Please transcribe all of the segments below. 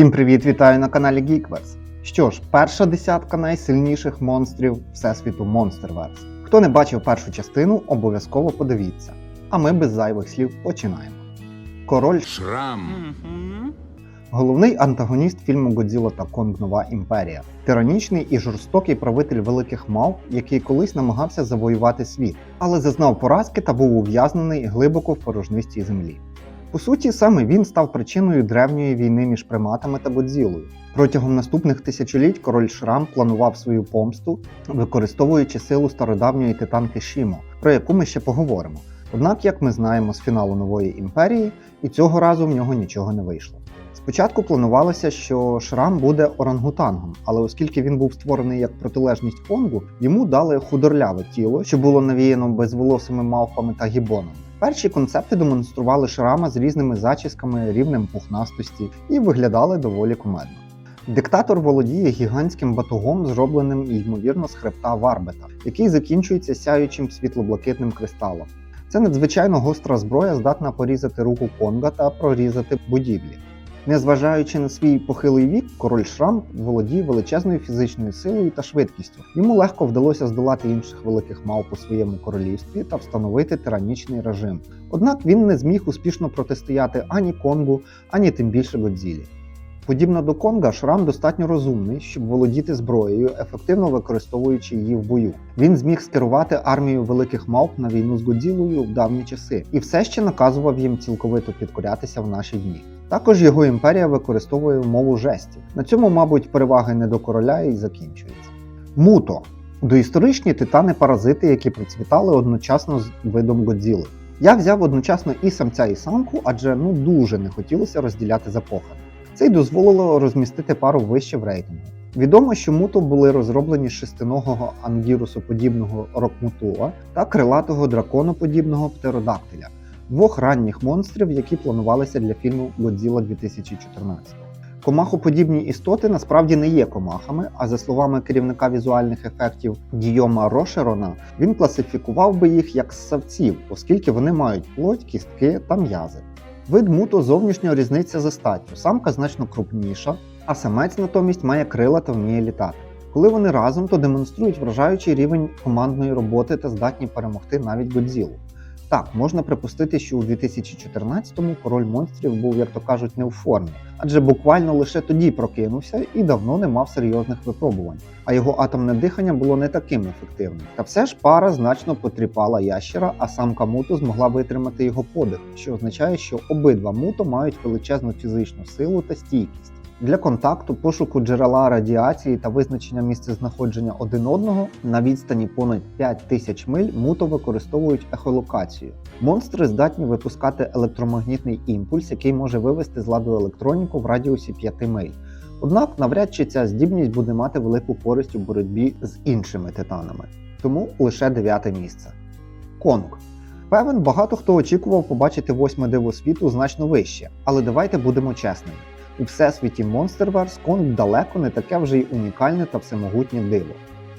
Всім привіт, вітаю на каналі Geekverse. Що ж, перша десятка найсильніших монстрів всесвіту Monsterverse. Хто не бачив першу частину, обов'язково подивіться. А ми без зайвих слів починаємо. Король Шрам. Головний антагоніст фільму Годзіла та Конг Нова імперія. Тиранічний і жорстокий правитель великих мав, який колись намагався завоювати світ, але зазнав поразки та був ув'язнений глибоко в порожнистій землі. По суті, саме він став причиною древньої війни між приматами та Годзілою. Протягом наступних тисячоліть король Шрам планував свою помсту, використовуючи силу стародавньої титанки Шімо, про яку ми ще поговоримо. Однак, як ми знаємо з фіналу нової імперії, і цього разу в нього нічого не вийшло. Спочатку планувалося, що Шрам буде орангутангом, але оскільки він був створений як протилежність Конгу, йому дали худорляве тіло, що було навіяно безволосими мавпами та гібонами. Перші концепти демонстрували Шрама з різними зачісками, рівнем пухнастості і виглядали доволі кумедно. Диктатор володіє гігантським батогом, зробленим ймовірно з хребта Варбета, який закінчується сяючим світлоблакитним кристалом. Це надзвичайно гостра зброя, здатна порізати руку Конга та прорізати будівлі. Незважаючи на свій похилий вік, король Шрам володіє величезною фізичною силою та швидкістю. Йому легко вдалося здолати інших великих мав по своєму королівстві та встановити тиранічний режим. Однак він не зміг успішно протистояти ані Конгу, ані тим більше Годзілі. Подібно до Конга, Шрам достатньо розумний, щоб володіти зброєю, ефективно використовуючи її в бою. Він зміг скерувати армію великих мавп на війну з Годзілою в давні часи і все ще наказував їм цілковито підкорятися в наші дні. Також його імперія використовує мову жестів. На цьому, мабуть, переваги не до короля і закінчується. Муто доісторичні титани-паразити, які процвітали одночасно з видом Годзіли. Я взяв одночасно і самця, і самку, адже ну дуже не хотілося розділяти запохи. Це й дозволило розмістити пару вище в рейтингу. Відомо, що муто були розроблені з шестиногого ангірусоподібного рокмутуа та крилатого драконоподібного птеродактиля, двох ранніх монстрів, які планувалися для фільму Годзіла 2014. Комахоподібні істоти насправді не є комахами, а за словами керівника візуальних ефектів Дійома Рошерона, він класифікував би їх як ссавців, оскільки вони мають плоть, кістки та м'язи. Вид муто зовнішньо різниця за статтю. Самка значно крупніша, а самець натомість має крила та вміє літати. Коли вони разом, то демонструють вражаючий рівень командної роботи та здатні перемогти навіть Годзілу. Так, можна припустити, що у 2014-му король монстрів був, як то кажуть, не у формі, адже буквально лише тоді прокинувся і давно не мав серйозних випробувань, а його атомне дихання було не таким ефективним. Та все ж пара значно потріпала ящера, а самка муто змогла витримати його подих, що означає, що обидва муто мають величезну фізичну силу та стійкість. Для контакту, пошуку джерела радіації та визначення місцезнаходження один одного на відстані понад 5 тисяч миль муто використовують ехолокацію. Монстри здатні випускати електромагнітний імпульс, який може вивести з ладу електроніку в радіусі 5 миль. Однак навряд чи ця здібність буде мати велику користь у боротьбі з іншими титанами. Тому лише дев'яте місце. Конг. Певен, багато хто очікував побачити восьме диво світу значно вище, але давайте будемо чесними. У всесвіті Monsterverse Конг далеко не таке вже й унікальне та всемогутнє диво.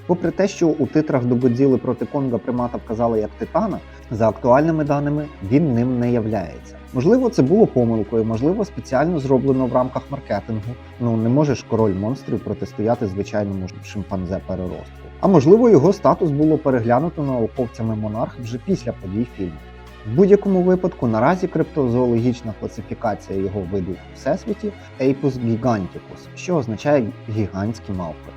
Попри те, що у титрах до Годзіли проти Конга примата вказали як Титана, за актуальними даними він ним не являється. Можливо, це було помилкою, можливо, спеціально зроблено в рамках маркетингу. Ну не можеш король монстрів протистояти звичайному шимпанзе переростку. А можливо, його статус було переглянуто науковцями монарх вже після подій фільму. В будь-якому випадку наразі криптозоологічна класифікація його виду у всесвіті Apus giganticus, що означає гігантські мавпи.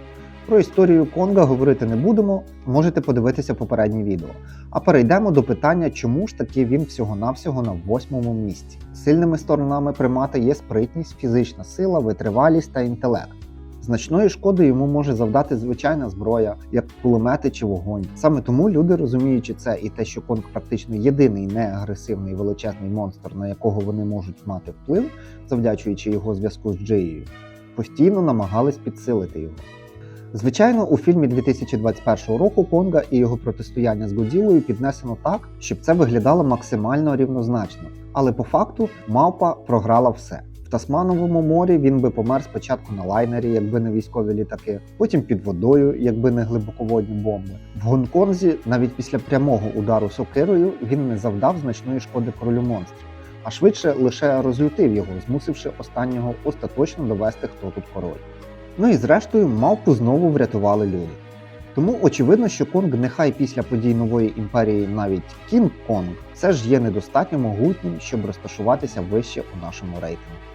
Про історію Конга говорити не будемо, можете подивитися попереднє відео. А перейдемо до питання, чому ж таки він всього-навсього на восьмому місці. Сильними сторонами примата є спритність, фізична сила, витривалість та інтелект. Значної шкоди йому може завдати звичайна зброя, як кулемети чи вогонь. Саме тому люди, розуміючи це і те, що Конг практично єдиний неагресивний величезний монстр, на якого вони можуть мати вплив, завдячуючи його зв'язку з Джиєю, постійно намагались підсилити його. Звичайно, у фільмі 2021 року Конга і його протистояння з Годзілою піднесено так, щоб це виглядало максимально рівнозначно. Але по факту мавпа програла все. Тасмановому морі він би помер спочатку на лайнері, якби не військові літаки, потім під водою, якби не глибоководні бомби. В Гонконзі навіть після прямого удару сокирою він не завдав значної шкоди королю монстрів. а швидше лише розлютив його, змусивши останнього остаточно довести, хто тут король. Ну і зрештою, мавпу знову врятували люди. Тому очевидно, що Конг нехай після подій нової імперії навіть Кінг Конг все ж є недостатньо могутнім, щоб розташуватися вище у нашому рейтингу.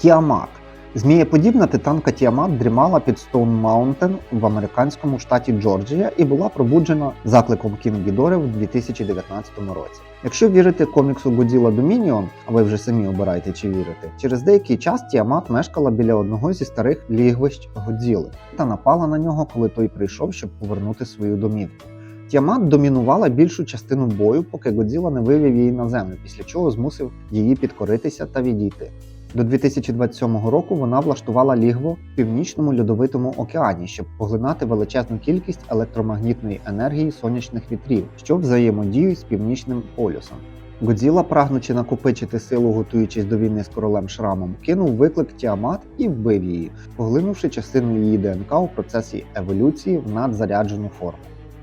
Тіамат. Змієподібна титанка Тіамат дрімала під Стоун Маунтен в американському штаті Джорджія і була пробуджена закликом Кінг Гідори в 2019 році. Якщо вірити коміксу Godzilla Dominion, а ви вже самі обираєте чи вірите, через деякий час Тіамат мешкала біля одного зі старих лігвищ Годзіли та напала на нього, коли той прийшов, щоб повернути свою домівку. Тіамат домінувала більшу частину бою, поки Годзіла не вивів її на землю, після чого змусив її підкоритися та відійти. До 2027 року вона влаштувала лігво в північному льодовитому океані, щоб поглинати величезну кількість електромагнітної енергії сонячних вітрів, що взаємодіють з північним полюсом. Годзіла, прагнучи накопичити силу, готуючись до війни з королем Шрамом, кинув виклик Тіамат і вбив її, поглинувши частину її ДНК у процесі еволюції в надзаряджену форму.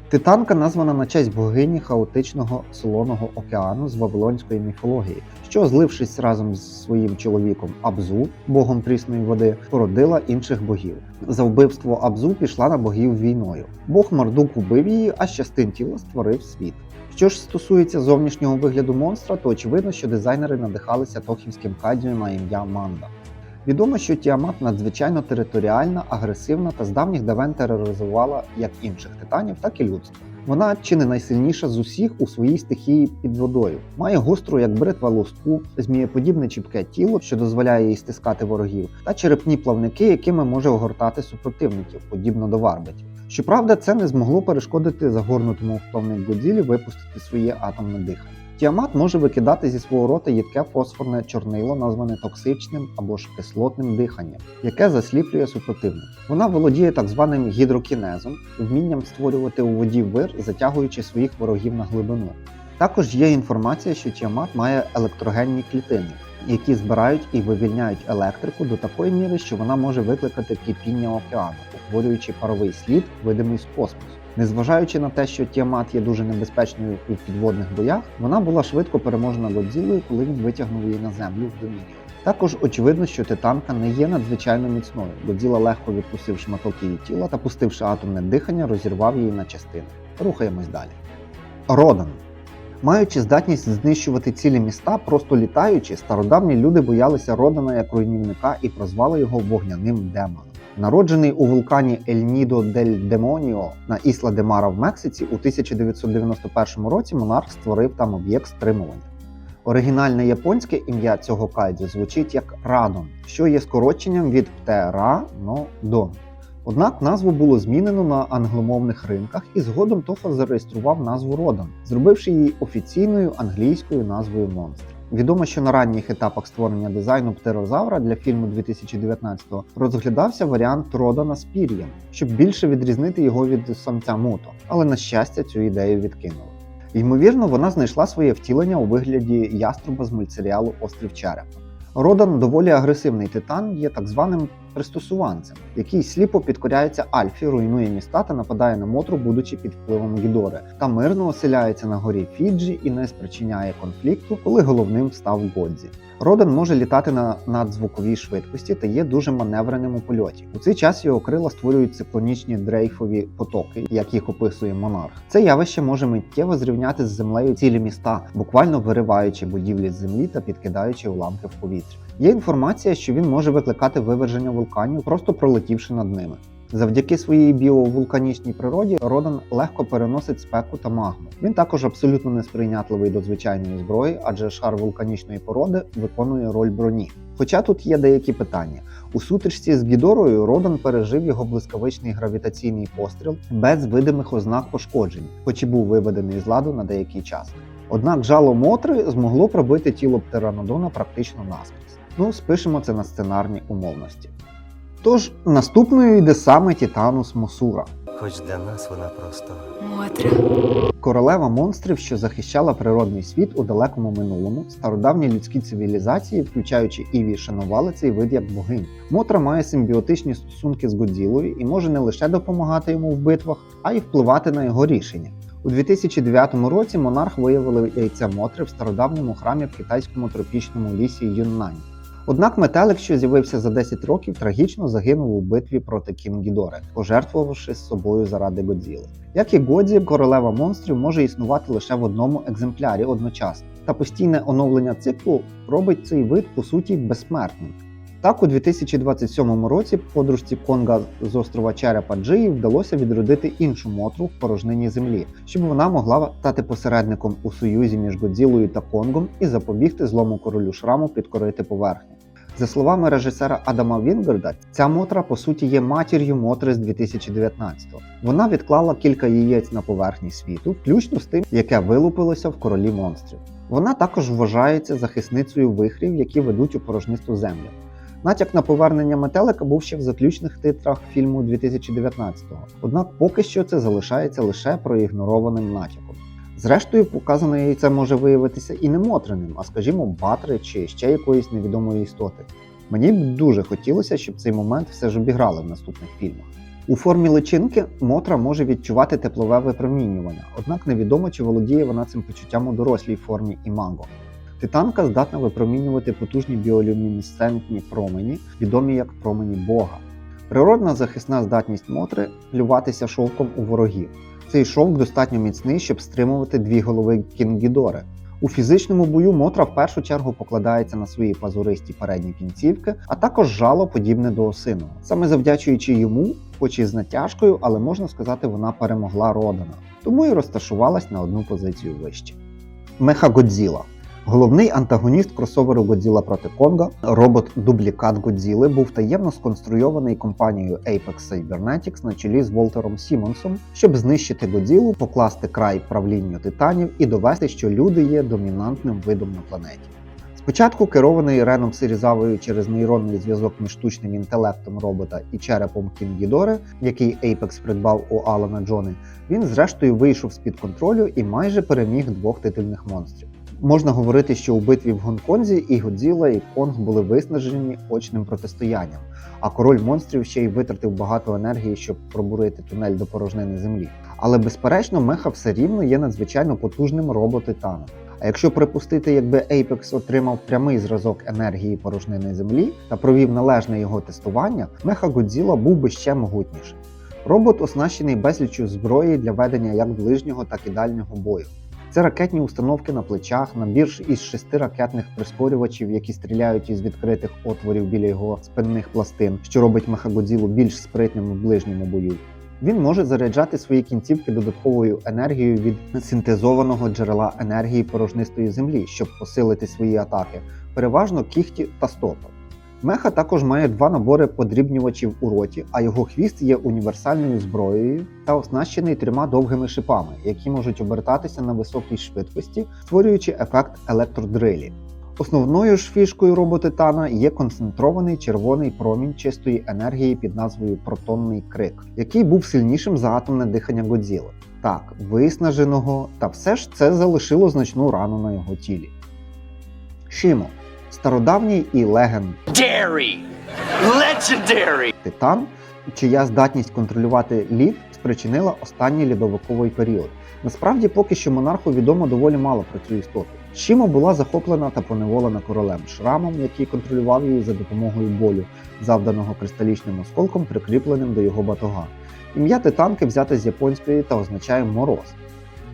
Титанка названа на честь богині хаотичного солоного океану з вавилонської міфології, що, злившись разом з своїм чоловіком Абзу, богом прісної води, породила інших богів. За вбивство Абзу пішла на богів війною. Бог Мардук убив її, а частин тіла створив світ. Що ж стосується зовнішнього вигляду монстра, то очевидно, що дизайнери надихалися тохівським кадією на ім'я Манда. Відомо, що Тіамат надзвичайно територіальна, агресивна та з давніх давен тероризувала як інших титанів, так і людство. Вона чи не найсильніша з усіх у своїй стихії під водою. Має гостру, як бритва луску, змієподібне чіпке тіло, що дозволяє їй стискати ворогів, та черепні плавники, якими може огортати супротивників, подібно до варбитів. Щоправда, це не змогло перешкодити загорнутому в плавник Годзілі випустити своє атомне дихання. Тіамат може викидати зі свого рота їдке фосфорне чорнило, назване токсичним або ж кислотним диханням, яке засліплює супротивника. Вона володіє так званим гідрокінезом, вмінням створювати у воді вир, затягуючи своїх ворогів на глибину. Також є інформація, що Тіамат має електрогенні клітини, які збирають і вивільняють електрику до такої міри, що вона може викликати кипіння океану, утворюючи паровий слід, видимий з космосу. Незважаючи на те, що Тіамат є дуже небезпечною у підводних боях, вона була швидко переможена Годзілою, коли він витягнув її на землю в Домініон. Також очевидно, що титанка не є надзвичайно міцною. Годзіла легко відпустив шматок її тіла та, пустивши атомне дихання, розірвав її на частини. Рухаємось далі. Родан. Маючи здатність знищувати цілі міста, просто літаючи, стародавні люди боялися Родана як руйнівника і прозвали його вогняним демоном. Народжений у вулкані Ель Нідо дель Демоніо на Ісла де Мара в Мексиці у 1991 році монарх створив там об'єкт стримування. Оригінальне японське ім'я цього кайдзю звучить як Радон, що є скороченням від Птеранодон. Однак назву було змінено на англомовних ринках і згодом Тофа зареєстрував назву Родан, зробивши її офіційною англійською назвою монстра. Відомо, що на ранніх етапах створення дизайну птерозавра для фільму 2019-го розглядався варіант Родана з пір'ям, щоб більше відрізнити його від самця Муто, але на щастя цю ідею відкинули. Ймовірно, вона знайшла своє втілення у вигляді яструба з мультсеріалу Острів Черепа. Родан доволі агресивний титан, є так званим пристосуванцем, який сліпо підкоряється Альфі, руйнує міста та нападає на Мотру, будучи під впливом Гідори, та мирно оселяється на горі Фіджі і не спричиняє конфлікту, коли головним став Годзі. Родан може літати на надзвуковій швидкості та є дуже маневреним у польоті. У цей час його крила створюють циклонічні дрейфові потоки, як їх описує монарх. Це явище може миттєво зрівняти з землею цілі міста, буквально вириваючи будівлі з землі та підкидаючи уламки в повітря. Є інформація, що він може викликати виверження вулканів, просто пролетівши над ними. Завдяки своїй біовулканічній природі Родан легко переносить спеку та магму. Він також абсолютно несприйнятливий до звичайної зброї, адже шар вулканічної породи виконує роль броні. Хоча тут є деякі питання. У сутичці з Гідорою Родан пережив його блискавичний гравітаційний постріл без видимих ознак пошкоджень, хоч і був виведений з ладу на деякий час. Однак жало Мотри змогло пробити тіло птеранодона практично наскрізь. Ну, спишемо це на сценарні умовності. Тож наступною йде саме Титанус Мосура, Хоч для нас вона просто Мотря. королева монстрів, що захищала природний світ у далекому минулому. Стародавні людські цивілізації, включаючи Іві, шанували цей вид як богинь. Мотра має симбіотичні стосунки з Годзілою і може не лише допомагати йому в битвах, а й впливати на його рішення. У 2009 році монарх виявили яйце Мотри в стародавньому храмі в китайському тропічному лісі Юннань. Однак метелик, що з'явився за 10 років, трагічно загинув у битві проти Кінгідори, пожертвувавши з собою заради Годзіли. Як і Годзі, королева монстрів може існувати лише в одному екземплярі одночасно, та постійне оновлення циклу робить цей вид по суті безсмертним. Так, у 2027 році подружці Конга з острова Черепа Джиї вдалося відродити іншу мотру в порожнині землі, щоб вона могла стати посередником у союзі між Годзілою та Конгом і запобігти злому королю шраму підкорити поверхню. За словами режисера Адама Вінгерда, ця мотра по суті є матір'ю мотри з 2019-го. Вона відклала кілька яєць на поверхні світу, включно з тим, яке вилупилося в королі монстрів. Вона також вважається захисницею вихрів, які ведуть у порожнисту землю. Натяк на повернення метелика був ще в заключних титрах фільму 2019-го, однак поки що це залишається лише проігнорованим натяком. Зрештою, показане яйце може виявитися і не мотреним, а скажімо, батри чи ще якоїсь невідомої істоти. Мені б дуже хотілося, щоб цей момент все ж обіграли в наступних фільмах. У формі личинки Мотра може відчувати теплове випромінювання, однак невідомо, чи володіє вона цим почуттям у дорослій формі імаго. Титанка здатна випромінювати потужні біолюмінесцентні промені, відомі як промені Бога. Природна захисна здатність Мотри плюватися шовком у ворогів. Цей шовк достатньо міцний, щоб стримувати дві голови Кінгідори. У фізичному бою Мотра в першу чергу покладається на свої пазуристі передні кінцівки, а також жало подібне до осиного. Саме завдячуючи йому, хоч і з натяжкою, але можна сказати, вона перемогла Родана, тому і розташувалась на одну позицію вище. Мехагодзіла Головний антагоніст кросоверу Годзіла проти Конга, робот-дублікат Годзіли, був таємно сконструйований компанією Apex Cybernetics на чолі з Волтером Сімонсом, щоб знищити Годзілу, покласти край правлінню титанів і довести, що люди є домінантним видом на планеті. Спочатку керований Реном Сирізавою через нейронний зв'язок між штучним інтелектом робота і черепом Кінгідори, який Apex придбав у Алана Джони, він зрештою вийшов з-під контролю і майже переміг двох титульних монстрів. Можна говорити, що у битві в Гонконзі і Годзіла, і Конг були виснажені очним протистоянням, а король монстрів ще й витратив багато енергії, щоб пробурити тунель до порожнини землі. Але безперечно, меха все рівно є надзвичайно потужним робот-титаном. А якщо припустити, якби Apex отримав прямий зразок енергії порожнини землі та провів належне його тестування, меха Годзіла був би ще могутнішим. Робот оснащений безліччю зброї для ведення як ближнього, так і дальнього бою. Це ракетні установки на плечах, набір із шести ракетних прискорювачів, які стріляють із відкритих отворів біля його спинних пластин, що робить Мехагодзілу більш спритним у ближньому бою. Він може заряджати свої кінцівки додатковою енергією від синтезованого джерела енергії порожнистої землі, щоб посилити свої атаки, переважно кіхті та стопи. Меха також має два набори подрібнювачів у роті, а його хвіст є універсальною зброєю та оснащений трьома довгими шипами, які можуть обертатися на високій швидкості, створюючи ефект електродрилі. Основною ж фішкою роботитана є концентрований червоний промінь чистої енергії під назвою Протонний крик, який був сильнішим за атомне дихання Годзіли. Так, виснаженого, та все ж це залишило значну рану на його тілі. Шімо стародавній і леген Dairy! Legendary! Титан, чия здатність контролювати лід спричинила останній льодовиковий період. Насправді, поки що монарху відомо доволі мало про цю істоту. Шіма була захоплена та поневолена королем шрамом, який контролював її за допомогою болю, завданого кристалічним осколком, прикріпленим до його батога. Ім'я титанки взяте з японської та означає мороз.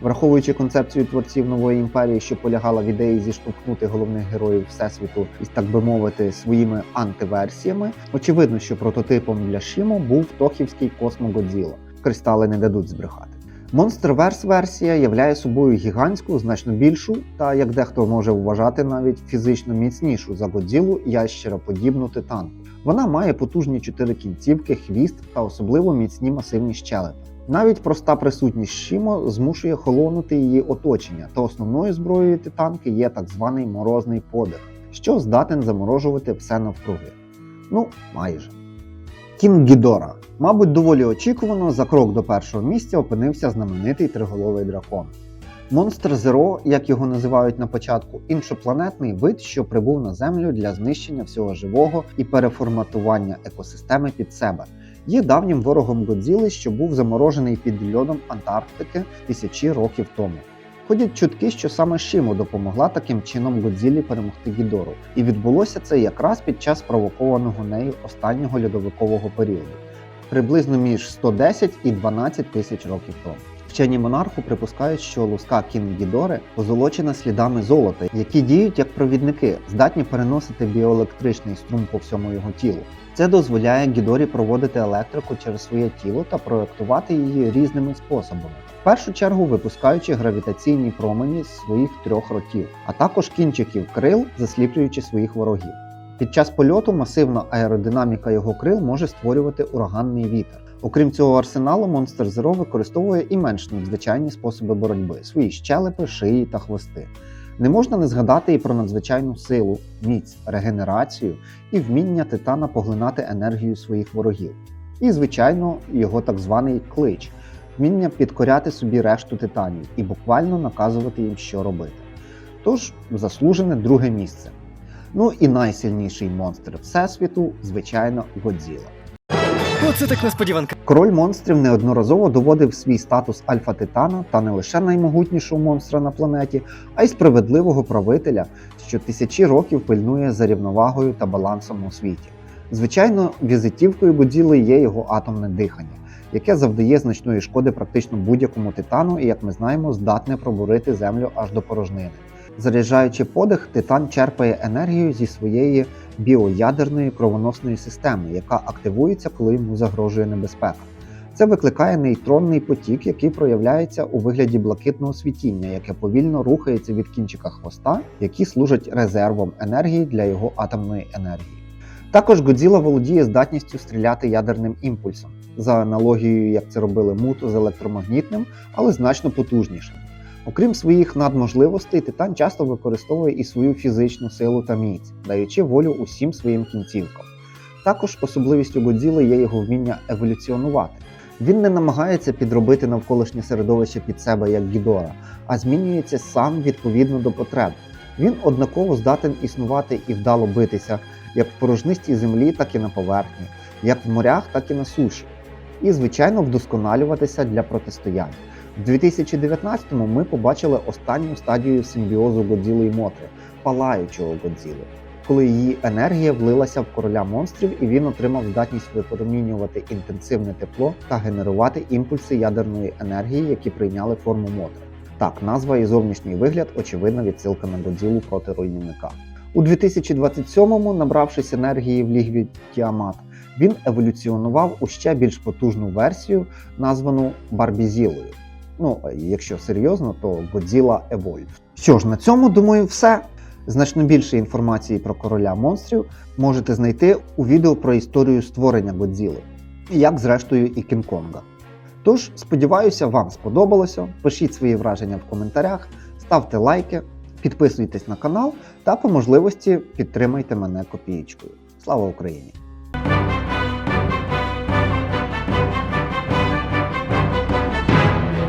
Враховуючи концепцію творців нової імперії, що полягала в ідеї зіштовхнути головних героїв всесвіту із, так би мовити, своїми антиверсіями, очевидно, що прототипом для Шімо був тохівський Космо Годзіла. Кристали не дадуть збрехати. Monsterverse версія являє собою гігантську, значно більшу та, як дехто може вважати, навіть фізично міцнішу за Годзілу ящероподібну титанку. Вона має потужні чотири кінцівки, хвіст та особливо міцні масивні щелепи. Навіть проста присутність Шімо змушує холонути її оточення, та основною зброєю титанки є так званий морозний подих, що здатен заморожувати все навкруги. Ну, майже. Кінгідора. Мабуть, доволі очікувано за крок до першого місця опинився знаменитий триголовий дракон. Монстр Зеро, як його називають на початку, іншопланетний вид, що прибув на Землю для знищення всього живого і переформатування екосистеми під себе. Є давнім ворогом Годзіли, що був заморожений під льодом Антарктики тисячі років тому. Ходять чутки, що саме Шимо допомогла таким чином Годзілі перемогти Гідору, і відбулося це якраз під час спровокованого нею останнього льодовикового періоду, приблизно між 110 і 12 тисяч років тому. Вчені монарху припускають, що луска Кінг Гідори позолочена слідами золота, які діють як провідники, здатні переносити біоелектричний струм по всьому його тілу. Це дозволяє Гідорі проводити електрику через своє тіло та проектувати її різними способами. В першу чергу випускаючи гравітаційні промені з своїх трьох ротів, а також кінчиків крил, засліплюючи своїх ворогів. Під час польоту масивна аеродинаміка його крил може створювати ураганний вітер. Окрім цього арсеналу, Monster Zero використовує і менш надзвичайні способи боротьби свої щелепи, шиї та хвости. Не можна не згадати і про надзвичайну силу, міць, регенерацію і вміння титана поглинати енергію своїх ворогів. І, звичайно, його так званий клич вміння підкоряти собі решту титанів і буквально наказувати їм, що робити. Тож заслужене друге місце. Ну і найсильніший монстр Всесвіту, звичайно, Годзіла. Оце так несподіванка. Король монстрів неодноразово доводив свій статус альфа-титана та не лише наймогутнішого монстра на планеті, а й справедливого правителя, що тисячі років пильнує за рівновагою та балансом у світі. Звичайно, візитівкою Годзіли є його атомне дихання, яке завдає значної шкоди практично будь-якому титану, і, як ми знаємо, здатне пробурити землю аж до порожнини. Заряджаючи подих, титан черпає енергію зі своєї біоядерної кровоносної системи, яка активується, коли йому загрожує небезпека. Це викликає нейтронний потік, який проявляється у вигляді блакитного світіння, яке повільно рухається від кінчика хвоста, які служать резервом енергії для його атомної енергії. Також Годзіла володіє здатністю стріляти ядерним імпульсом, за аналогією, як це робили Муто з електромагнітним, але значно потужнішим. Окрім своїх надможливостей, титан часто використовує і свою фізичну силу та міць, даючи волю усім своїм кінцівкам. Також особливістю Годзіли є його вміння еволюціонувати. Він не намагається підробити навколишнє середовище під себе як Гідора, а змінюється сам відповідно до потреб. Він однаково здатен існувати і вдало битися як в порожнистій землі, так і на поверхні, як в морях, так і на суші. І, звичайно, вдосконалюватися для протистояння. В 2019-му ми побачили останню стадію симбіозу Годзіли і Мотри палаючого Годзіли, коли її енергія влилася в короля монстрів, і він отримав здатність випромінювати інтенсивне тепло та генерувати імпульси ядерної енергії, які прийняли форму Мотри. Так, назва і зовнішній вигляд очевидна відсилка на Годзілу проти руйнівника. У 2027-му, набравшись енергії в лігві Тіамат, він еволюціонував у ще більш потужну версію, названу Барбізілою. Ну, якщо серйозно, то Godzilla Evolved. Що ж, на цьому думаю, все. Значно більше інформації про короля монстрів можете знайти у відео про історію створення Годзіли, як зрештою і Кінг-Конга. Тож, сподіваюся, вам сподобалося. Пишіть свої враження в коментарях, ставте лайки, підписуйтесь на канал та по можливості підтримайте мене копієчкою. Слава Україні!